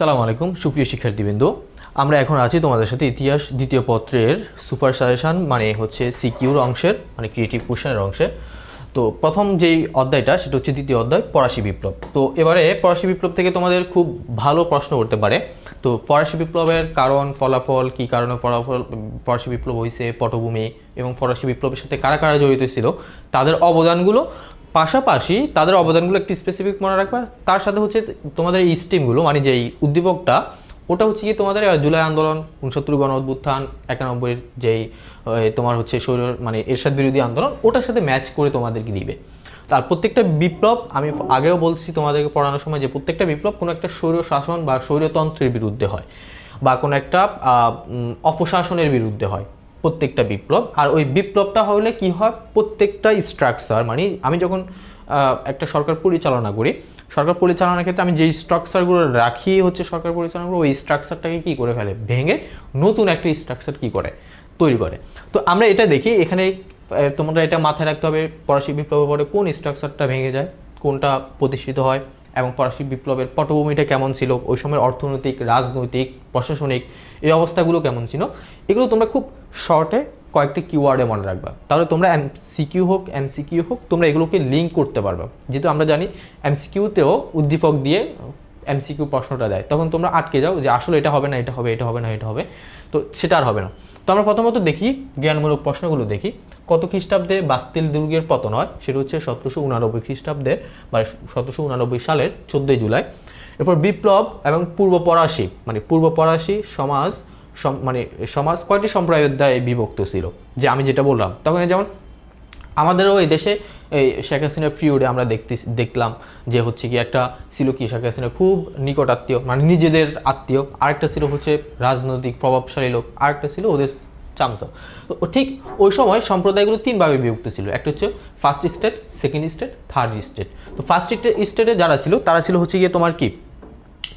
সালাম আলাইকুম, সুপ্রিয় শিক্ষার্থীবৃন্দ। আমরা এখন আছি তোমাদের সাথে ইতিহাস দ্বিতীয় পত্রের সুপার সাজেশন মানে হচ্ছে সিকিউর অংশের মানে ক্রিয়েটিভ কোশ্চেনের অংশে। তো প্রথম যেই অধ্যায়টা, সেটা হচ্ছে দ্বিতীয় অধ্যায়, পরাশি বিপ্লব। তো এবারে পরাশি বিপ্লব থেকে তোমাদের খুব ভালো প্রশ্ন করতে পারে। তো পরাশি বিপ্লবের কারণ, ফলাফল, কি কারণে ফলাফল, পরাশি বিপ্লব হয়েছে পটভূমি এবং ফরাসি বিপ্লবের সাথে কারা কারা জড়িত ছিল, তাদের অবদানগুলো পাশাপাশি তাদের অবদানগুলো একটি স্পেসিফিক মনে রাখবা। তার সাথে হচ্ছে তোমাদের এই স্টিমগুলো মানে যেই উদ্দীপকটা, ওটা হচ্ছে কি তোমাদের জুলাই আন্দোলন, উনসত্তর গণ অভ্যুত্থান, একানব্বইয়ের যেই তোমার হচ্ছে শৈর মানে এরশাদ বিরোধী আন্দোলন, ওটার সাথে ম্যাচ করে তোমাদেরকে দিবে। তার প্রত্যেকটা বিপ্লব, আমি আগেও বলছি তোমাদেরকে পড়ানোর সময় যে প্রত্যেকটা বিপ্লব কোনো একটা স্বৈর শাসন বা স্বৈরতন্ত্রের বিরুদ্ধে হয় বা কোনো একটা অপশাসনের বিরুদ্ধে হয়। প্রত্যেকটা বিপ্লব। আর ওই বিপ্লবটা হলে কি হয়? প্রত্যেকটা স্ট্রাকচার মানে আমি যখন একটা সরকার পরিচালনা করি, সরকার পরিচালনার ক্ষেত্রে আমি যেই স্ট্রাকচারগুলো রাখি হচ্ছে সরকার পরিচালনা করব ওই স্ট্রাকচারটাকে কি করে ফেলে? ভেঙে নতুন একটা স্ট্রাকচার কি করে? তৈরি করে। তো আমরা এটা দেখি, এখানে তোমরা এটা মাথায় রাখতে হবে ফরাসি বিপ্লবের পরে কোন স্ট্রাকচারটা ভেঙে যায়, কোনটা প্রতিষ্ঠিত হয়, এবং ফরাসি বিপ্লবের পটভূমিটা কেমন ছিল, ওই সময়ের অর্থনৈতিক, রাজনৈতিক, প্রশাসনিক, এই অবস্থাগুলো কেমন ছিল, এগুলো তোমরা খুব শর্টে কয়েকটি কিওয়ার্ডে মনে রাখবা। তাহলে তোমরা এমসিকিউ হোক এমসিকিউ হোক, তোমরা এগুলোকে লিঙ্ক করতে পারবে। যেহেতু আমরা জানি এমসিকিউতেও উদ্দীপক দিয়ে এমসিকিউ প্রশ্নটা দেয়। তখন তোমরা আটকে যাও যে আসলে এটা হবে না, এটা হবে এটা হবে না, এটা হবে। তো সেটা আর হবে না। তো আমরা প্রথমত দেখি, জ্ঞানমূলক প্রশ্নগুলো দেখি। কত খ্রিস্টাব্দে বাস্তিল দুর্গের পতন হয়? সেটা হচ্ছে সতেরোশো উনানব্বই খ্রিস্টাব্দে, বা সতেরোশো উনানব্বই সালের চোদ্দোই জুলাই। এরপর বিপ্লব এবং পূর্ব পরাশি মানে পূর্ব পরাশি সমাজ সম- মানে সমাজ, কয়টি সম্প্রদায় অধ্যায়ে বিভক্ত ছিল? যে আমি যেটা বললাম, তখন যেমন আমাদেরও এই দেশে এই শেখ হাসিনার পিরিয়ডে আমরা দেখতে, দেখলাম যে হচ্ছে কি একটা ছিল কি, শেখ হাসিনার খুব নিকট আত্মীয় মানে নিজেদের আত্মীয়। আরেকটা ছিল হচ্ছে রাজনৈতিক প্রভাবশালী লোক, আরেকটা ছিল ওদের চামচা। তো ঠিক ওই সময় সম্প্রদায়গুলো তিনভাবে বিভক্ত ছিল। একটা হচ্ছে first state second state third state তো ফার্স্ট স্টেটে যারা ছিল, তারা ছিল হচ্ছে গিয়ে তোমার কি?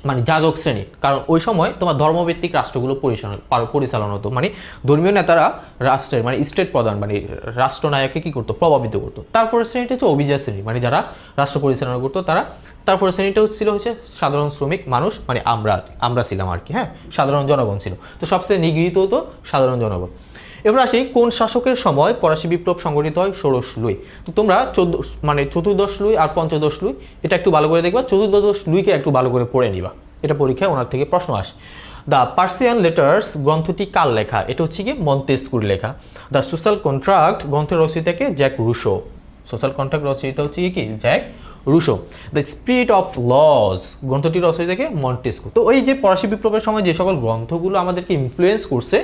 মানে যাজক শ্রেণি। কারণ ওই সময় তোমার ধর্মভিত্তিক রাষ্ট্রগুলো পরিচালনা পরিচালনা হতো। মানে ধর্মীয় নেতারা রাষ্ট্রের মানে স্টেট প্রধান মানে রাষ্ট্রনায়ককে কী করতো? প্রভাবিত করতো। তারপরে শ্রেণীটা হচ্ছে অভিজাত শ্রেণি। মানে যারা রাষ্ট্র পরিচালনা করতো, তারা তারপরে শ্রেণীটা ছিল হচ্ছে সাধারণ শ্রমিক মানুষ মানে আমরা আমরা ছিলাম আর কি হ্যাঁ? সাধারণ জনগণ ছিল। তো সবচেয়ে নিগৃহীত হতো সাধারণ জনগণ। এবার আসি, কোন শাসকের সময় ফরাসি বিপ্লব সংগঠিত হয়? ষোড়শ লুই। তো তোমরা চোদ্দ মানে চতুর্দশ লুই আর পঞ্চদশ লুই, এটা একটু ভালো করে দেখবা। চতুর্দশ লুইকে একটু ভালো করে পড়ে নিবা। এটা পরীক্ষায় ওনার থেকে প্রশ্ন আসে। দ্য পার্সিয়ান লেটার্স গ্রন্থটি কার লেখা? এটা হচ্ছে কি মন্তেস্কুর লেখা। দ্য সোশ্যাল কন্ট্রাক্ট গ্রন্থের রচয়িতাকে জ্যাক রুশো। সোশ্যাল কন্ট্রাক্ট রচয়িতা হচ্ছে কি? Jacques Rousseau. The spirit of laws গ্রন্থটি রচয়িতাকে মন্টেস্কু তো ওই যে ফরাসি বিপ্লবের সময় যে সকল গ্রন্থগুলো আমাদেরকে ইনফ্লুয়েন্স করছে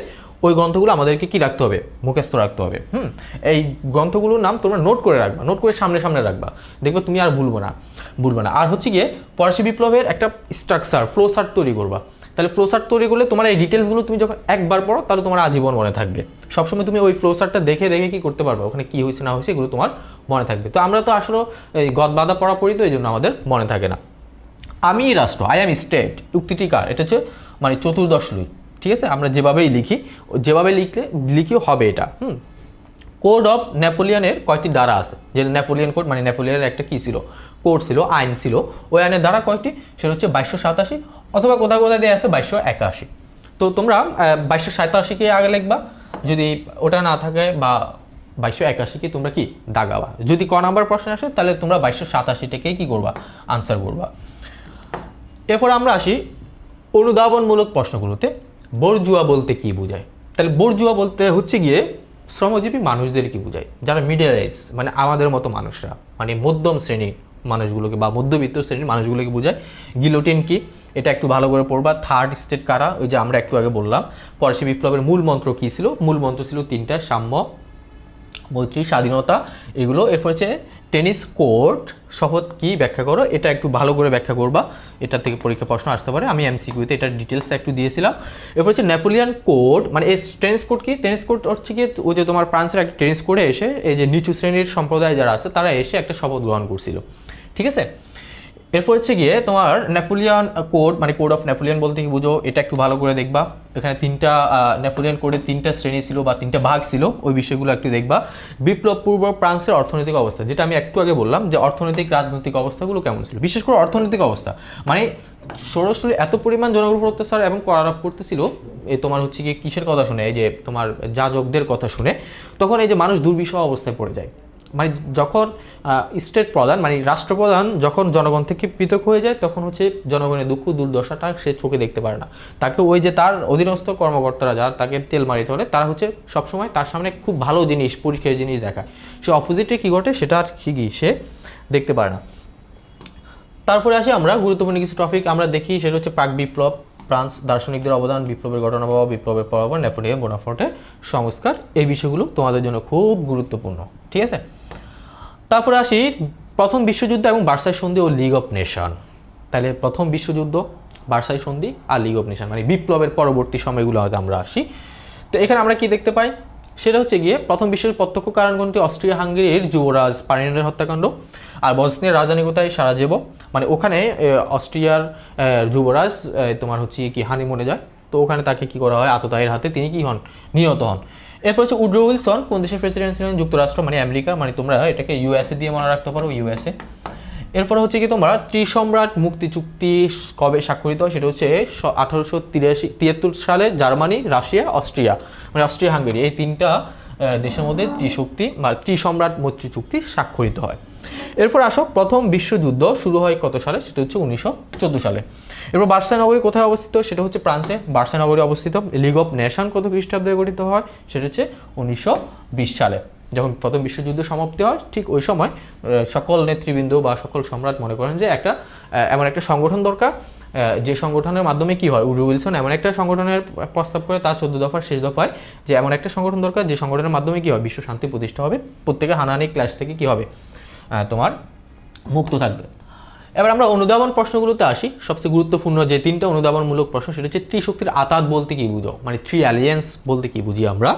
ওই গ্রন্থগুলো আমাদেরকে কি রাখতে হবে? মুখস্থ রাখতে হবে। হুম? এই গ্রন্থগুলোর নাম তোমরা নোট করে রাখবা। নোট করে সামনে সামনে রাখবা। দেখবে তুমি আর ভুলবো না। ভুলবে না। আর হচ্ছে গিয়ে ফরাসি বিপ্লবের একটা স্ট্রাকচার ফ্লো চার্ট তৈরি করবা। তাহলে ফ্লো চার্ট তৈরি করলে তোমার এই ডিটেলসগুলো তুমি যখন একবার পড়ো, তাহলে তোমার আজীবন মনে থাকবে। সবসময় তুমি ওই ফ্লো চার্টটা দেখে দেখে কি করতে পারবে? ওখানে কি হয়েছে, না হয়েছে, এগুলো তোমার মনে থাকবে। তো আমরা তো আসলে এই গদ বাধা পড়া পড়ি তো এই জন্য আমাদের মনে থাকে না। আমি রাষ্ট্র আই অ্যাম স্টেট উক্তিটি কার এটা হচ্ছে মানে চতুর্দশ লুই। ঠিক আছে? আমরা যেভাবেই লিখি, যেভাবে লিখলে লিখিও হবে এটা। হুম? কোড অফ নেপোলিয়নের কয়টি দ্বারা আছে। যে নেপোলিয়ন কোড মানে নেপোলিয়নের একটা কী ছিল? কোড ছিল, আইন ছিল। ওই আইনের দ্বারা কয়টি সেটা হচ্ছে বাইশশো সাতাশি অথবা কোথাও কোথায় দেওয়া আছে বাইশশো একাশি। তো তোমরা বাইশশো সাতাশিকে আগে লিখবা। যদি ওটা না থাকে বা বাইশশো একাশিকে তোমরা কি দাগাবা? যদি ক নাম্বার প্রশ্ন আসে, তাহলে তোমরা বাইশশো সাতাশিটাকেই কী করবা? আনসার করবা। এরপর আমরা আসি অনুধাবনমূলক প্রশ্নগুলোতে। বর্জুয়া বলতে কি বোঝায়? তাহলে বর্জুয়া বলতে হচ্ছে গিয়ে শ্রমজীবী মানুষদের কি বোঝায়, যারা মিডল এজ মানে আমাদের মতো মানুষরা মানে মধ্যম শ্রেণি মানুষগুলোকে বা মধ্যবিত্ত শ্রেণির মানুষগুলোকে বোঝায়। গিলোটিন কি? এটা একটু ভালো করে পড়বা। থার্ড স্টেট কারা? ওই যে আমরা একটু আগে বললাম, পরশি বিপ্লবের মূল মন্ত্র কী ছিল? মূল মন্ত্র ছিল তিনটা, সাম্য, মৈত্রী, স্বাধীনতা, এগুলো। এরপর হচ্ছে টেনিস কোর্ট শপথ কি ব্যাখ্যা করো? এটা একটু ভালো করে ব্যাখ্যা করবা। এটা থেকে পরীক্ষা প্রশ্ন আসতে পারে। আমি এমসিকিউতে এটার ডিটেলস একটু দিয়েছিলাম। এরপর হচ্ছে নেপোলিয়ান কোর্ট মানে এই টেনিস কোর্ট কি? টেনিস কোর্ট হচ্ছে কি, ওই যে তোমার ফ্রান্সের একটা টেনিস কোর্টে এসে, এই যে নিচু শ্রেণির সম্প্রদায় যারা আছে, তারা এসে একটা শপথ গ্রহণ করছিল। ঠিক আছে? এরপর হচ্ছে গিয়ে তোমার নেপোলিয়ান কোড মানে কোড অফ নেপোলিয়ান বলতে কি বুঝো? এটা একটু ভালো করে দেখবা। এখানে তিনটা নেপোলিয়ান কোডের তিনটা শ্রেণি ছিল বা তিনটা ভাগ ছিল, ওই বিষয়গুলো একটু দেখবা। বিপ্লব পূর্ব ফ্রান্সের অর্থনৈতিক অবস্থা, যেটা আমি একটু আগে বললাম যে অর্থনৈতিক, রাজনৈতিক অবস্থাগুলো কেমন ছিল। বিশেষ করে অর্থনৈতিক অবস্থা। মানে সরাসরি এত পরিমাণ জনগণ অত্যাচার এবং করারফ করতেছিল এই তোমার হচ্ছে গিয়ে কিসের কথা শুনে? এই যে তোমার যাজকদের কথা শুনে, তখন এই যে মানুষ দুর্বিষহ অবস্থায় পড়ে যায়। মানে যখন স্টেট প্রধান মানে রাষ্ট্রপ্রধান যখন জনগণ থেকে পৃথক হয়ে যায়, তখন হচ্ছে জনগণের দুঃখ, দুর্দশাটা সে চোখে দেখতে পারে না। তাকে ওই যে তার অধীনস্থ কর্মকর্তারা যারা তাকে তেল মারি ধরে তারা হচ্ছে সবসময় তার সামনে খুব ভালো জিনিস পরিষ্কার জিনিস দেখায়। সে অপোজিটে কী ঘটে, সেটা আর কি সে দেখতে পারে না। তারপরে আসি আমরা, গুরুত্বপূর্ণ কিছু টপিক আমরা দেখি, সেটা হচ্ছে প্রাক বিপ্লব, ফ্রান্স দার্শনিকদের অবদান, বিপ্লবের ঘটনা বা বিপ্লবের পরাবর নেপোলিয়ন, বোনাফোর্টের সংস্কার, এই বিষয়গুলো তোমাদের জন্য খুব গুরুত্বপূর্ণ, ঠিক আছে? তারপরে আসি প্রথম বিশ্বযুদ্ধ এবং বার্সাই সন্ধি ও লিগ অফ নেশন তাহলে প্রথম বিশ্বযুদ্ধ, বার্সাই সন্ধি আর লিগ অফ নেশন মানে বিপ্লবের পরবর্তী সময়গুলো হয়তো আমরা আসি। তো এখানে আমরা কি দেখতে পাই? সেটা হচ্ছে গিয়ে প্রথম বিশ্বের প্রত্যক্ষ কারণগণটি অস্ট্রিয়া হাঙ্গেরির যুবরাজ পার্নিনের হত্যাকাণ্ড আর বসনিয়ার রাজধানী কোথায় সারাজেবো। মানে ওখানে অস্ট্রিয়ার যুবরাজ তোমার হচ্ছে কি হানিমুনে যায়। তো ওখানে তাকে কি করা হয়? আততায়ের হাতে তিনি কি হন? নিহত হন। এরপর হচ্ছে উড্রো উইলসন, কোন দেশের প্রেসিডেন্ট ছিলেন? যুক্তরাষ্ট্র মানে আমেরিকা মানে তোমরা এটাকে ইউএসএ দিয়ে মনে রাখতে পারো ইউএসএ এরপর হচ্ছে কি তোমরা ত্রিসম্রাট মুক্তি চুক্তি কবে স্বাক্ষরিত হয়? সেটা হচ্ছে আঠারোশো তিরাশি, তিয়াত্তর সালে জার্মানি, রাশিয়া, অস্ট্রিয়া মানে অস্ট্রিয়া হাঙ্গেরি এই তিনটা দেশের মধ্যে ত্রিশক্তি বা ত্রিসম্রাট মৈত্রী চুক্তি স্বাক্ষরিত হয়। এরপর আসো, প্রথম বিশ্বযুদ্ধ শুরু হয় কত সালে? সেটা হচ্ছে উনিশশো চোদ্দ সালে। এরপর বার্সা নগরী কোথায় অবস্থিত? সেটা হচ্ছে ফ্রান্সে। বার্সা নগরী অবস্থিত লিগ অফ নেশন কত খ্রিস্টাব্দে গঠিত হয়? সেটা হচ্ছে উনিশশো বিশ সালে। যখন প্রথম বিশ্বযুদ্ধ সমাপ্তি হয়, ঠিক ওই সময় সকল নেতৃবৃন্দ বা সকল সম্রাট মনে করেন যে একটা এমন একটা সংগঠন দরকার যে সংগঠনের মাধ্যমে কি হয়? উড্রো উইলসন এমন একটা সংগঠনের প্রস্তাব করে তার চোদ্দ দফার শেষ দফায় যে এমন একটা সংগঠন দরকার, যে সংগঠনের মাধ্যমে কি হয়? বিশ্ব শান্তি প্রতিষ্ঠা হবে। প্রত্যেকে হানাহানি ক্লাস থেকে কি হবে? তোমার মুক্ত থাকবে। এবার আমরা অনুধাবন প্রশ্নগুলোতে আসি। সবচেয়ে গুরুত্বপূর্ণ যে তিনটা অনুধাবনমূলক প্রশ্ন, সেটা হচ্ছে ত্রিশক্তির আতাত বলতে কি বুঝো? মানে থ্রি অ্যালিয়েন্স বলতে কি বুঝি আমরা?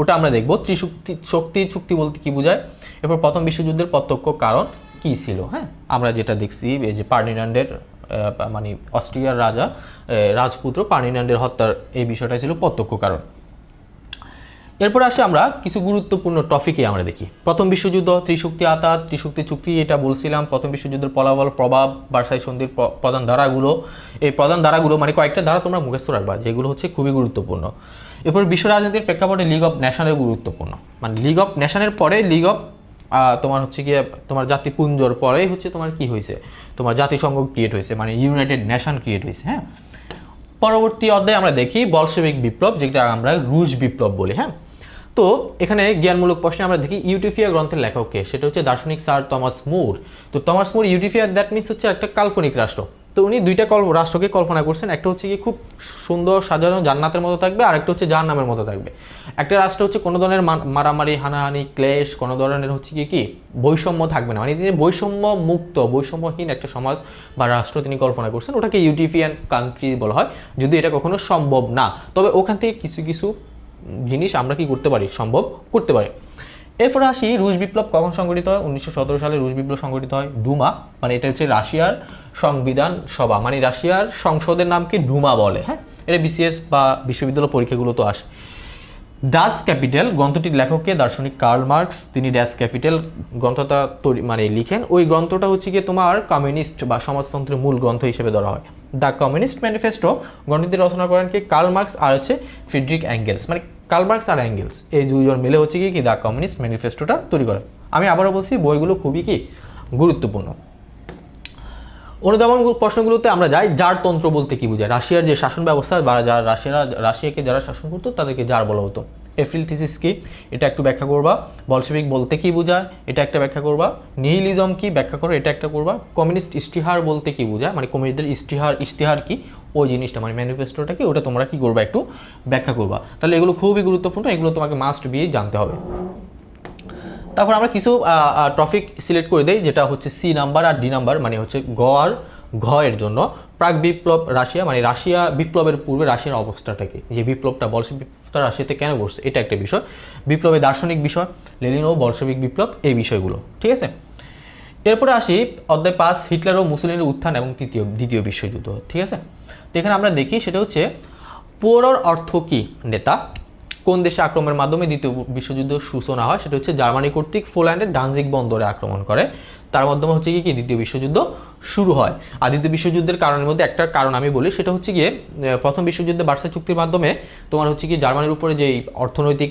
ওটা আমরা দেখব। ত্রিশক্তি, শক্তি, চুক্তি বলতে কি বোঝায়? এরপর প্রথম বিশ্বযুদ্ধের প্রত্যক্ষ কারণ কি ছিল হ্যাঁ? আমরা যেটা দেখছি, এই যে পার্ডিনান্ডের মানে অস্ট্রিয়ার রাজা রাজপুত্র পার্ডিনান্ডের হত্যার এই বিষয়টা ছিল প্রত্যক্ষ কারণ। এরপর আসে আমরা কিছু গুরুত্বপূর্ণ টপিকে আমরা দেখি। প্রথম বিশ্বযুদ্ধ, ত্রিশক্তি আতাত, ত্রিশক্তি চুক্তি, এটা বলছিলাম। প্রথম বিশ্বযুদ্ধের ফলাফল, প্রভাব বার্সাই সন্ধির প্রধান ধারাগুলো। এই প্রধান ধারাগুলো মানে কয়েকটা ধারা তোমরা মুখস্থ রাখবা, যেগুলো হচ্ছে খুবই গুরুত্বপূর্ণ। এরপর বিশ্ব রাজনীতির প্রেক্ষাপটে লিগ অফ নেশনের গুরুত্বপূর্ণ। মানে লিগ অফ নেশনের পরে লিগ অফ তোমার হচ্ছে গিয়ে, তোমার জাতিপুঞ্জর পরেই হচ্ছে তোমার কি হয়েছে? তোমার জাতিসংঘ ক্রিয়েট হয়েছে মানে ইউনাইটেড নেশন ক্রিয়েট হয়েছে হ্যাঁ? পরবর্তী অধ্যায়ে আমরা দেখি বলশেবিক বিপ্লব, যেটা আমরা রুশ বিপ্লব বলি হ্যাঁ? তো এখানে জ্ঞানমূলক প্রশ্নে আমরা দেখি ইউটিফিয়া গ্রন্থের লেখককে সেটা হচ্ছে দার্শনিক স্যার থমাস মুর। তো Thomas More Utopia that means হচ্ছে একটা কাল্পনিক রাষ্ট্র। তো উনি দুইটা কল, রাষ্ট্রকে কল্পনা করছেন। একটা হচ্ছে কি খুব সুন্দর সাজানো জান্নাতের মতো থাকবে, আর একটা হচ্ছে জাহান্নামের মতো থাকবে। একটা রাষ্ট্র হচ্ছে কোনো ধরনের মারামারি, হানাহানি, ক্লেশ, কোনো ধরনের হচ্ছে কি কি, বৈষম্য থাকবে না। মানে তিনি বৈষম্য মুক্ত বৈষম্যহীন একটা সমাজ বা রাষ্ট্র তিনি কল্পনা করছেন, ওটাকে ইউটিফিয়ান কান্ট্রি বলা হয়। যদি এটা কখনো সম্ভব না। তবে ওখান থেকে কিছু কিছু জিনিস আমরা কি করতে পারি? সম্ভব করতে পারি। এরপরে আসি রুশ বিপ্লব কখন সংগঠিত হয়? উনিশশো সতেরো সালে রুশ বিপ্লব সংগঠিত হয় ডুমা মানে এটা হচ্ছে রাশিয়ার সংবিধান সভা মানে রাশিয়ার সংসদের নামকে ডুমা বলে হ্যাঁ? এটা বিসিএস বা বিশ্ববিদ্যালয় পরীক্ষাগুলো তো আসে। ডাস ক্যাপিটাল গ্রন্থটির লেখককে দার্শনিক কার্ল মার্কস। তিনি ড্যাস ক্যাপিটাল গ্রন্থটা তৈরি মানে লিখেন। ওই গ্রন্থটা হচ্ছে গিয়ে তোমার কমিউনিস্ট বা সমাজতন্ত্রের মূল গ্রন্থ হিসেবে ধরা হয়। দ্য কমিউনিস্ট ম্যানিফেস্টো গ্রন্থটি রচনা করেন কি? কার্ল মার্কস আর হচ্ছে ফ্রিডরিক অ্যাঙ্গেলস মানে কার্ল মার্কস আর অ্যাঙ্গেলস এই দুজন মিলে হচ্ছে কি কি দ্য কমিউনিস্ট ম্যানিফেস্টোটা তৈরি করে আমি আবারও বলছি, বইগুলো খুবই কি, গুরুত্বপূর্ণ। অনুধাবন প্রশ্নগুলোতে আমরা যাই, জার তন্ত্র বলতে কি বোঝায়? রাশিয়ার যে শাসন ব্যবস্থা বা যারা রাশিয়ারা, রাশিয়াকে যারা শাসন করতো, তাদেরকে জার বলা হতো। এফ্রিল থিসিস কি? এটা একটু ব্যাখ্যা করবা। বলশেবিক বলতে কি বোঝায়? এটা একটা ব্যাখ্যা করবা। নিহিলিজম কি ব্যাখ্যা করো? এটা একটা করবা। কমিউনিস্ট ইস্তিহার বলতে কি বোঝায়? মানে কমিউনিস্টদের ইস্তিহার ইস্তিহার কি? ওই জিনিসটা মানে ম্যানিফেস্টোটা কি? ওটা তোমরা কি করবা? একটু ব্যাখ্যা করবা। তাহলে এগুলো খুবই গুরুত্বপূর্ণ। এগুলো তোমাকে মাস্ট বি জানতে হবে। তারপর আমরা কিছু টপিক সিলেক্ট করে দেই, যেটা হচ্ছে সি নাম্বার আর ডি নাম্বার মানে হচ্ছে গ আর ঘ এর জন্য। প্রাক বিপ্লব রাশিয়া মানে রাশিয়া বিপ্লবের পূর্বে রাশিয়ার অবস্থাটা কি? যে বিপ্লবটা বলশেবিক বিপ্লবটা রাশিয়াতে কেন বসছে এটা একটা বিষয়। বিপ্লবের দার্শনিক বিষয় লেলিন ও বলশবিক বিপ্লব, এই বিষয়গুলো, ঠিক আছে? এরপরে আসি অধ্যায় পাঁচ, হিটলার ও মুসলিনের উত্থান এবং তৃতীয়, দ্বিতীয় বিশ্বযুদ্ধ, ঠিক আছে? তো এখানে আমরা দেখি সেটা হচ্ছে, পুরোর অর্থ কী, নেতা? কোন দেশে আক্রমণের মাধ্যমে দ্বিতীয় বিশ্বযুদ্ধ সূচনা হয় সেটা হচ্ছে জার্মানি কর্তৃক পোল্যান্ডের ডানজিক বন্দরে আক্রমণ করে। তার মাধ্যমে হচ্ছে কি দ্বিতীয় বিশ্বযুদ্ধ শুরু হয়। আর দ্বিতীয় বিশ্বযুদ্ধের কারণের মধ্যে একটা কারণ আমি বলি, সেটা হচ্ছে গিয়ে প্রথম বিশ্বযুদ্ধে বার্সা চুক্তির মাধ্যমে তোমার হচ্ছে কি জার্মানির উপরে যে অর্থনৈতিক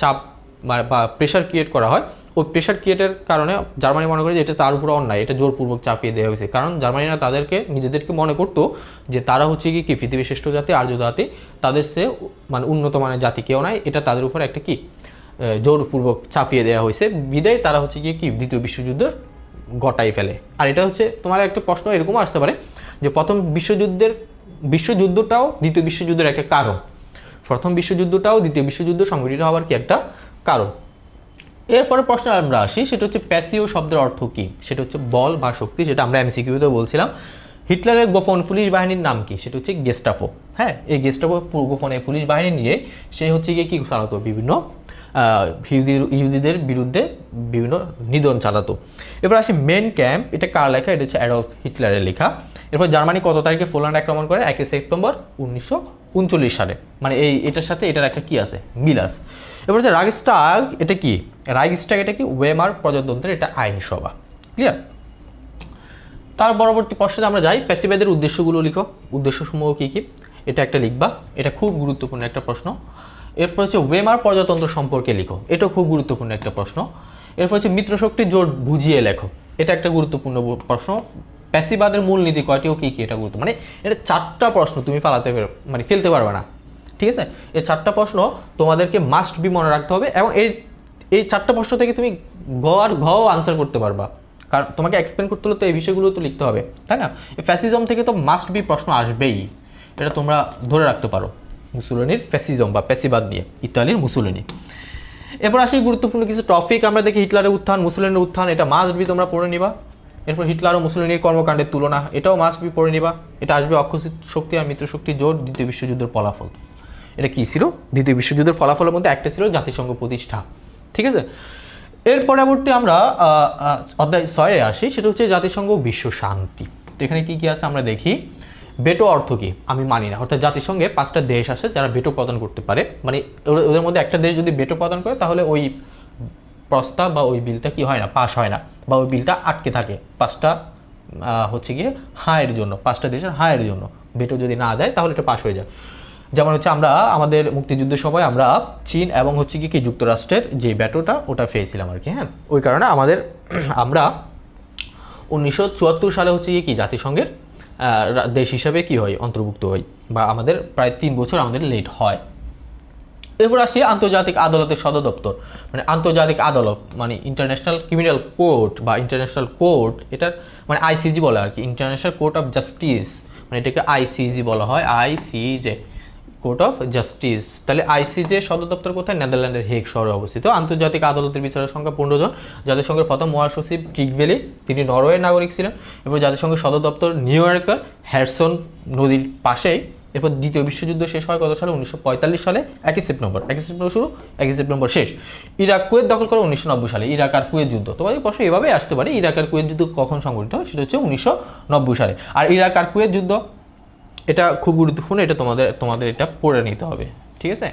চাপ প্রেশার ক্রিয়েট করা হয়। ওই প্রেশার ক্রিয়েটের কারণে জার্মানি মনে করে যে এটা তার উপরে অন্যায়, এটা জোরপূর্বক চাপিয়ে দেওয়া হয়েছে। কারণ জার্মানিরা তাদেরকে, নিজেদেরকে মনে করতো যে তারা হচ্ছে কি কি, পৃথিবীর শ্রেষ্ঠ জাতি, আর্য জাতি, তাদের সে মানে উন্নত মানের জাতি কেউ নাই, এটা তাদের উপর একটা কি জোরপূর্বক চাপিয়ে দেওয়া হয়েছে। বিদায় তারা হচ্ছে গিয়ে কি, দ্বিতীয় বিশ্বযুদ্ধের গটাই ফেলে। আর এটা হচ্ছে তোমার একটা প্রশ্ন, এরকমও আসতে পারে যে প্রথম বিশ্বযুদ্ধের, বিশ্বযুদ্ধটাও দ্বিতীয় বিশ্বযুদ্ধের একটা কারণ। প্রথম বিশ্বযুদ্ধটাও দ্বিতীয় বিশ্বযুদ্ধ সংঘটিত হওয়ার কি একটা কারণ? এরপরে প্রশ্ন আমরা আসি, সেটা হচ্ছে প্যাসিও শব্দের অর্থ কি? সেটা হচ্ছে বল বা শক্তি সেটা আমরা এমসিকিউতে বলছিলাম। হিটলারের গোপন পুলিশ বাহিনীর নাম কি? সেটা হচ্ছে গেস্টাফো। হ্যাঁ এই গেস্টাফো গোপনে পুলিশ বাহিনী নিয়ে সে হচ্ছে গিয়ে কি চালাতো? বিভিন্ন ইহুদিদের বিরুদ্ধে বিভিন্ন নিধন চালাতো। এবার আসি মেন ক্যাম্প এটা কার লেখা? এটা হচ্ছে অ্যাডলফ হিটলারের লেখা। এরপর জার্মানি কত তারিখে পোল্যান্ড আক্রমণ করে? একই সেপ্টেম্বর উনিশশো উনচল্লিশ সালে। মানে এই, এটার সাথে এটার একটা কী আছে? মিল আছে। এবার হচ্ছে রাগস্টাগ, এটা কি? রাগস্টাগ এটা কি? ওয়েমার প্রজাতন্ত্রের এটা আইনসভা। ক্লিয়ার তার পরবর্তী প্রশ্নে আমরা যাই। প্যাসিবাদের উদ্দেশ্যগুলো লিখো। উদ্দেশ্যসমূহ কী কী? এটা একটা লিখবা। এটা খুব গুরুত্বপূর্ণ একটা প্রশ্ন। এরপর হচ্ছে ওয়েমার প্রজাতন্ত্র সম্পর্কে লিখো। এটাও খুব গুরুত্বপূর্ণ একটা প্রশ্ন। এরপর হচ্ছে মিত্রশক্তির জোট বুঝিয়ে লেখো। এটা একটা গুরুত্বপূর্ণ প্রশ্ন। প্যাসিবাদের মূলনীতি কয়টিও কী কী? এটা গুরুত্ব মানে এটা চারটা প্রশ্ন তুমি পালাতে মানে ফেলতে পারবে না। ঠিক আছে? এই চারটা প্রশ্ন তোমাদেরকে মাস্ট বি মনে রাখতে হবে এবং এই এই চারটা প্রশ্ন থেকে তুমি গ আর ঘ আনসার করতে পারবা। কারণ তোমাকে এক্সপ্লেন করতে হলে তো এই বিষয়গুলো তো লিখতে হবে, তাই না? ফ্যাসিজম থেকে তো মাস্ট বি প্রশ্ন আসবেই। এটা তোমরা ধরে রাখতে পারো মুসুলিনির ফ্যাসিজম বা প্যাসিবাদ দিয়ে ইতালির মুসুলিনি। এরপর আসি গুরুত্বপূর্ণ কিছু টপিক আমরা দেখি হিটলারের উত্থান, মুসুলিনের উত্থান, এটা মাস্ট বি তোমরা পড়ে নিবা। এরপর হিটলার ও মুসুলিনির কর্মকাণ্ডের তুলনা, এটাও মাস্ট বি পড়ে নিবা। এটা আসবে অক্ষসিত শক্তি আর মিত্র শক্তি জোট, দ্বিতীয় বিশ্বযুদ্ধের ফলাফল। এটা কি ছিল? দ্বিতীয় বিশ্বযুদ্ধের ফলাফলের মধ্যে একটা ছিল জাতিসংঘ প্রতিষ্ঠা। ঠিক আছে? এর পরবর্তী আমরা অধ্যায় ছয়ে আসি, সেটা হচ্ছে জাতিসংঘ বিশ্ব শান্তি। তো এখানে কী কী আছে আমরা দেখি? বেটো অর্থ কি? আমি মানি না। অর্থাৎ জাতিসংঘে পাঁচটা দেশ আছে যারা বেটো প্রদান করতে পারে। মানে ওদের- মধ্যে একটা দেশ যদি বেটো প্রদান করে, তাহলে ওই প্রস্তাব বা ওই বিলটা কি হয় না পাস হয় না। বা ওই বিলটা আটকে থাকে পাঁচটা হচ্ছে গিয়ে হায়ের জন্য, পাঁচটা দেশের হায়ের জন্য। বেটো যদি না দেয়, তাহলে এটা পাস হয়ে যায়। যেমন হচ্ছে আমরা, আমাদের মুক্তিযুদ্ধের সময় আমরা চীন এবং হচ্ছে কি কি যুক্তরাষ্ট্রের যে ব্যাটোটা, ওটা পেয়েছিলাম আর কি হ্যাঁ? ওই কারণে আমাদের, আমরা উনিশশো চুয়াত্তর সালে হচ্ছে কি, জাতিসংঘের দেশ হিসাবে কি হয়, অন্তর্ভুক্ত হই বা আমাদের প্রায় তিন বছর আমাদের লেট হয়। এরপর আসি আন্তর্জাতিক আদালতের সদর দপ্তর। মানে আন্তর্জাতিক আদালত মানে ইন্টারন্যাশনাল ক্রিমিনাল কোর্ট বা ইন্টারন্যাশনাল কোর্ট এটার মানে আইসিজি বলে আর কি ইন্টারন্যাশনাল কোর্ট অফ জাস্টিস মানে এটাকে আইসিজি বলা হয় আইসিজে কোর্ট অফ জাস্টিস। তাহলে আইসিজে সদর দপ্তর কোথায়? নেদারল্যান্ডের হেগ শহরে অবস্থিত। আন্তর্জাতিক আদালতের বিচারের সংখ্যা পনেরো জন। জাতিসংঘের প্রথম মহাসচিব কিকভেলি তিনি নরওয়ের নাগরিক ছিলেন। এরপর জাতিসংঘের সদর দপ্তর নিউ ইয়র্কের হ্যারসন নদীর পাশেই। এরপর দ্বিতীয় বিশ্বযুদ্ধ শেষ হয় কত সালে? উনিশশো পঁয়তাল্লিশ সালে। একই সেপ্টেম্বর। একই সেপ্টেম্বর শুরু, একই সেপ্টেম্বর শেষ। ইরাক, কুয়েত দখল করে উনিশশো নব্বই সালে। ইরাক আর কুয়েত যুদ্ধ। তোমাদের প্রশ্ন এভাবেই আসতে পারে, ইরাক আর কুয়েত যুদ্ধ কখন সংঘটিত হয়? সেটা হচ্ছে উনিশশো নব্বই সালে। আর ইরাক আর কুয়েত যুদ্ধ? এটা খুব গুরুত্বপূর্ণ, এটা তোমাদের তোমাদের এটা পড়ে নিতে হবে, ঠিক আছে?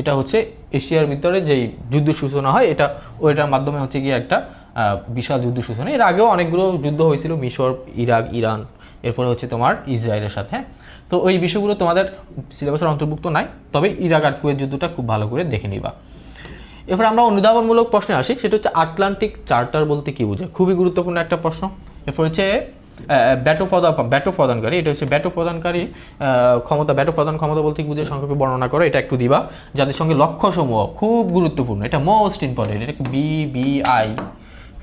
এটা হচ্ছে এশিয়ার ভিতরে যেই যুদ্ধ সূচনা হয়, এটা, ওইটার মাধ্যমে হচ্ছে গিয়ে একটা বিশাল যুদ্ধ সূচনা। এর আগেও অনেকগুলো যুদ্ধ হয়েছিল, মিশর, ইরাক, ইরান, এরপরে হচ্ছে তোমার ইসরায়েলের সাথে হ্যাঁ? তো ওই বিষয়গুলো তোমাদের সিলেবাসের অন্তর্ভুক্ত নাই, তবে ইরাক আর কুয়েত যুদ্ধটা খুব ভালো করে দেখে নিবা। এরপর আমরা অনুধাবনমূলক প্রশ্নে আসি, সেটা হচ্ছে আটলান্টিক চার্টার বলতে কি বোঝায়? খুবই গুরুত্বপূর্ণ একটা প্রশ্ন। এরপর হচ্ছে ব্যাটো প্রদান ব্যাটো প্রদানকারী, এটা হচ্ছে ব্যাটো প্রদানকারী ক্ষমতা, ব্যাটো প্রদান ক্ষমতা বলতে বুঝে সংক্ষেপে বর্ণনা করো, এটা একটু দিবা। যাদের সঙ্গে লক্ষ্যসমূহ খুব গুরুত্বপূর্ণ, এটা মোস্ট ইম্পর্টেন্ট এটা বি বি আই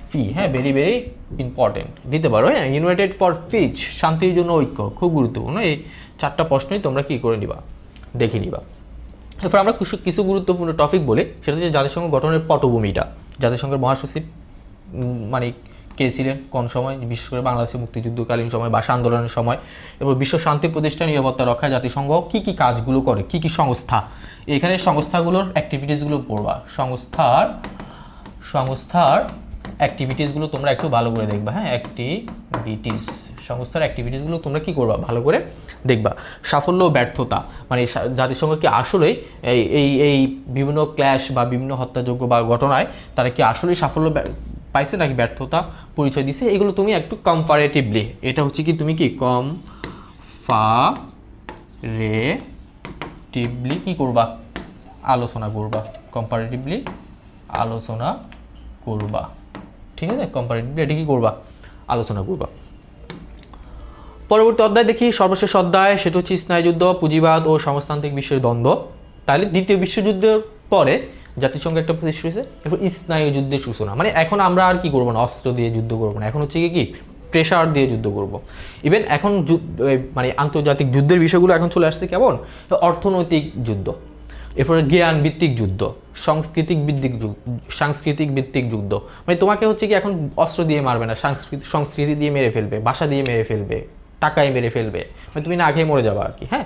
ফি হ্যাঁ ভেরি ভেরি ইম্পর্টেন্ট দিতে পারো হ্যাঁ ইউনাইটেড ফর পিচ শান্তির জন্য ঐক্য, খুব গুরুত্বপূর্ণ। এই চারটা প্রশ্নই তোমরা কি করে নিবা? দেখে নিবা। এরপর আমরা কিছু কিছু গুরুত্বপূর্ণ টপিক বলি, সেটা হচ্ছে জাতিসংঘ গঠনের পটভূমিটা জাতিসংঘের মহাসচিব মানে কে ছিলেন কোন সময়? বিশেষ করে বাংলাদেশের মুক্তিযুদ্ধকালীন সময় ভাষা আন্দোলনের সময়। এবং বিশ্ব শান্তি প্রতিষ্ঠা, নিরাপত্তা রক্ষায় জাতিসংঘ, কি কি কাজগুলো করে? কি কি সংস্থা? এখানে সংস্থাগুলোর অ্যাক্টিভিটিসগুলো পড়বা। সংস্থার সংস্থার অ্যাক্টিভিটিসগুলো তোমরা একটু ভালো করে দেখবা। হ্যাঁ অ্যাক্টিভিটিস সংস্থার অ্যাক্টিভিটিসগুলো তোমরা কি করবা? ভালো করে দেখবা। সাফল্য, ব্যর্থতা মানে জাতিসংঘ কি আসলেই এই এই বিভিন্ন ক্ল্যাশ বা বিভিন্ন হত্যাযোগ্য বা ঘটনায় তারা কি আসলেই সাফল্য পাইছে নাকি ব্যর্থতা? পরিচয় দিছে। এগুলো তুমি একটু কম্পারেটিভলি এটা হচ্ছে কি তুমি কি কম ফা রে টিভলি কি করবা? আলোচনা করবা। কম্পারেটিভলি আলোচনা করবা। ঠিক আছে? কম্পারেটিভলি এটা কি করবা? আলোচনা করবা। পরবর্তী অধ্যায় দেখি, সর্বশেষ অধ্যায়, সেটা হচ্ছে স্নায়ুযুদ্ধ, পুঁজিবাদ ও সমাজতান্ত্রিক বিশ্বের দ্বন্দ্ব। তাহলে দ্বিতীয় বিশ্বযুদ্ধের পরে জাতিসংঘ একটা প্রতিষ্ঠা হয়েছে। এরপর স্নায়ু যুদ্ধের সূচনা। মানে এখন আমরা আর কি করব না? অস্ত্র দিয়ে যুদ্ধ করব না। এখন হচ্ছে কি কি? প্রেশার দিয়ে যুদ্ধ করব। ইভেন এখন মানে আন্তর্জাতিক যুদ্ধের বিষয়গুলো এখন চলে আসছে কেমন? অর্থনৈতিক যুদ্ধ। এরপরে জ্ঞান ভিত্তিক যুদ্ধ। সাংস্কৃতিক ভিত্তিক যুদ্ধ সাংস্কৃতিক ভিত্তিক যুদ্ধ। মানে তোমাকে হচ্ছে কি এখন অস্ত্র দিয়ে মারবে না। সংস্কৃতি সংস্কৃতি দিয়ে মেরে ফেলবে, ভাষা দিয়ে মেরে ফেলবে, টাকায় মেরে ফেলবে। মানে তুমি না খেয়ে মরে যাবে আর কি হ্যাঁ?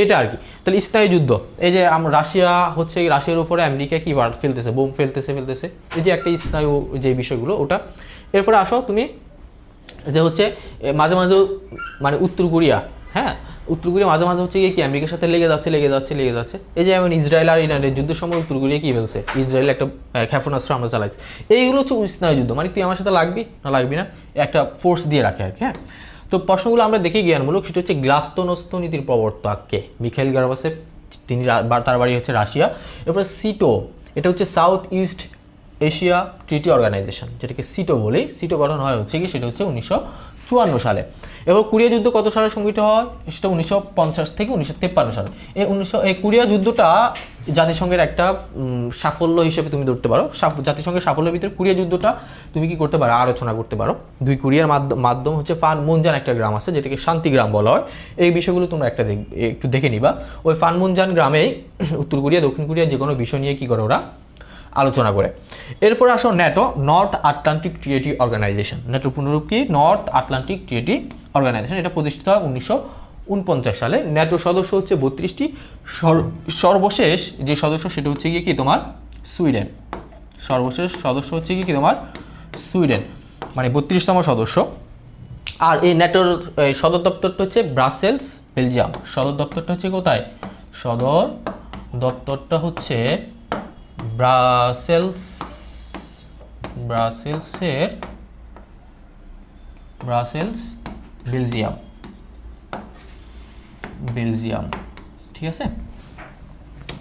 এটা আর কি। তাহলে স্থায়ী যুদ্ধ। এই যে আমরা রাশিয়া হচ্ছে রাশিয়ার উপরে আমেরিকা কি বার ফেলতেছে, বোম ফেলতেছে ফেলতেছে। এই যে একটা স্নায়ু যে বিষয়গুলো, ওটা। এরপরে আসো তুমি, যে হচ্ছে মাঝে মাঝে মানে উত্তর কোরিয়া হ্যাঁ? উত্তর কোরিয়া মাঝে মাঝে হচ্ছে গিয়ে কি, আমেরিকার সাথে লেগে যাচ্ছে লেগে যাচ্ছে লেগে যাচ্ছে। এই যে যেমন ইসরায়েল আর ইরানের যুদ্ধের সময় উত্তর কোরিয়া কি বলছে? ইসরায়েল একটা ক্ষেপণাস্ত্র আমরা চালাইছি। এইগুলো হচ্ছে স্নায়ু যুদ্ধ। মানে তুই আমার সাথে লাগবি না লাগবি না? একটা ফোর্স দিয়ে রাখে আর কি হ্যাঁ? তো প্রশ্নগুলো আমরা দেখি জ্ঞানমূলক, সেটা হচ্ছে গ্লাস্তনস্থ নীতির প্রবর্তককে মিখাইল গার্বাসেভ তিনি তার বাড়ি হচ্ছে রাশিয়া। এরপরে সিটো, এটা হচ্ছে south east Asia treaty organization, যেটাকে সিটো বলি সিটো গঠন হয় হচ্ছে কি? সেটা হচ্ছে উনিশশো চুয়ান্ন সালে। এবার কোরিয়া যুদ্ধ কত সালে সংঘটিত হয়? সেটা উনিশশো পঞ্চাশ থেকে উনিশশো সালে। এই উনিশশো, এই কোরিয়া যুদ্ধটা জাতিসংঘের একটা সাফল্য হিসেবে তুমি ধরতে পারো। জাতিসংঘের সাফল্যের ভিতরে কোরিয়া যুদ্ধটা তুমি কি করতে পারো? আলোচনা করতে পারো। দুই কোরিয়ার মাধ্যম মাধ্যম হচ্ছে ফান মুনজান একটা গ্রাম আছে, যেটাকে শান্তিগ্রাম বলা হয়। এই বিষয়গুলো তোমরা একটা একটু দেখে নিবা। ওই ফানমুনজান গ্রামেই উত্তর কোরিয়া, দক্ষিণ কোরিয়া যে কোনো বিষয় নিয়ে কি করে ওরা আলোচনা করে। এরপরে আসো NATO north Atlantic treaty organization ন্যাটোর পুনরূপ কি? নর্থ আটলান্টিক ট্রিয়েটি অর্গানাইজেশন এটা প্রতিষ্ঠিত হয় উনিশশো উনপঞ্চাশ সালে। ন্যাটোর সদস্য হচ্ছে বত্রিশটি সর্বশেষ যে সদস্য, সেটা হচ্ছে গিয়ে কি তোমার? সুইডেন। সর্বশেষ সদস্য হচ্ছে কি তোমার? সুইডেন। মানে বত্রিশতম সদস্য। আর এই ন্যাটোর সদর দপ্তরটা হচ্ছে ব্রাসেলস, বেলজিয়াম। সদর দপ্তরটা হচ্ছে কোথায়? সদর দপ্তরটা হচ্ছে ব্রাসেলস, ব্রাসেলসের, ব্রাসেলস, বেলজিয়াম। বেলজিয়াম, ঠিক আছে?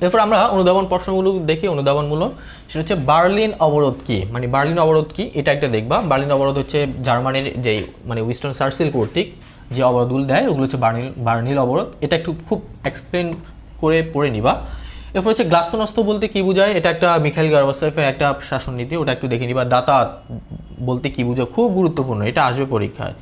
এরপর আমরা অনুধাবন প্রশ্নগুলো দেখি, অনুধাবনমূলক। সেটা হচ্ছে বার্লিন অবরোধ কি? মানে বার্লিন অবরোধ কি? এটা একটা দেখবা। বার্লিন অবরোধ হচ্ছে জার্মানির যে মানে ওয়েস্টার্ন সার্সেল কর্তৃক যে অবরোধগুলো দেয়, ওগুলো হচ্ছে বার্নিল বার্নিল অবরোধ। এটা একটু খুব এক্সপ্লেন করে পড়ে নিবা। এরপর হচ্ছে গ্লাস্তনস্ত বলতে কি বোঝায়? এটা একটা মিখাইল গার্বাসেফের একটা শাসন নীতি, ওটা একটু দেখে নিবা দাতা বলতে কি বোঝায়? খুব গুরুত্বপূর্ণ, এটা আসবে পরীক্ষায়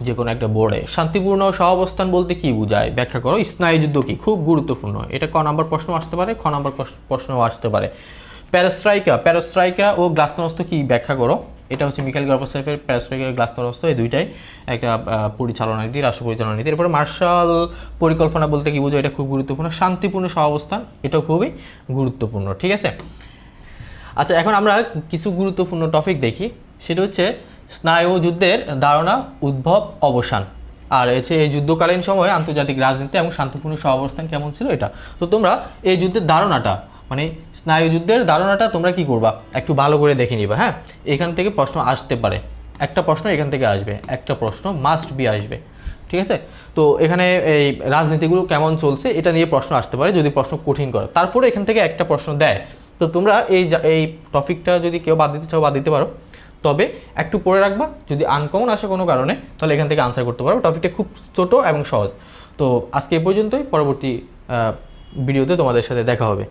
যে কোনো একটা বোর্ডে। শান্তিপূর্ণ সহাবস্থান বলতে কি বোঝায়? ব্যাখ্যা করো, স্নায়ুযুদ্ধ কি? খুব গুরুত্বপূর্ণ, এটা ক নাম্বার প্রশ্ন আসতে পারে, খ নাম্বার প্রশ- প্রশ্নও আসতে পারে। প্যারাস্ট্রাইকা প্যারাস্ট্রাইকা ও গ্লাস্তনস্ত কি? ব্যাখ্যা করো। এটা হচ্ছে মিখাইল গর্ভসাইফের প্যারাস্ট্রাইকা গ্লাস্তনস্ত এই দুইটাই একটা পরিচালনা নীতি রাষ্ট্র পরিচালনা নীতি। এরপরে মার্শাল পরিকল্পনা বলতে কি বোঝায়, এটা খুব গুরুত্বপূর্ণ। শান্তিপূর্ণ সহাবস্থান, এটাও খুবই গুরুত্বপূর্ণ, ঠিক আছে? আচ্ছা এখন আমরা কিছু গুরুত্বপূর্ণ টপিক দেখি। সেটা হচ্ছে স্নায়ু যুদ্ধের ধারণা, উদ্ভব, অবসান। আর হচ্ছে এই যুদ্ধকালীন সময়ে আন্তর্জাতিক রাজনীতি এবং শান্তিপূর্ণ সহাবস্থান কেমন ছিল এটা? তো তোমরা এই যুদ্ধের ধারণাটা মানে স্নায়ু যুদ্ধের ধারণাটা তোমরা কি করবা? একটু ভালো করে দেখে নিবা হ্যাঁ? এখান থেকে প্রশ্ন আসতে পারে। একটা প্রশ্ন এখান থেকে আসবে, একটা প্রশ্ন মাস্ট বি আসবে, ঠিক আছে? তো এখানে এই রাজনীতিগুলো কেমন চলছে এটা নিয়ে প্রশ্ন আসতে পারে, যদি প্রশ্ন কঠিন করে। তারপরে এখান থেকে একটা প্রশ্ন দেয়। তো তোমরা এই এই টপিকটা যদি কেউ বাদ দিতে চাও, বাদ দিতে পারো। তবে একটু পড়ে রাখবা, যদি আনকমন আসে কোনো কারণে, তাহলে এখান থেকে আনসার করতে পারো। টপিকটা খুব ছোট এবং সহজ। তো আজকে এই পর্যন্তই, পরবর্তী ভিডিওতে তোমাদের সাথে দেখা হবে।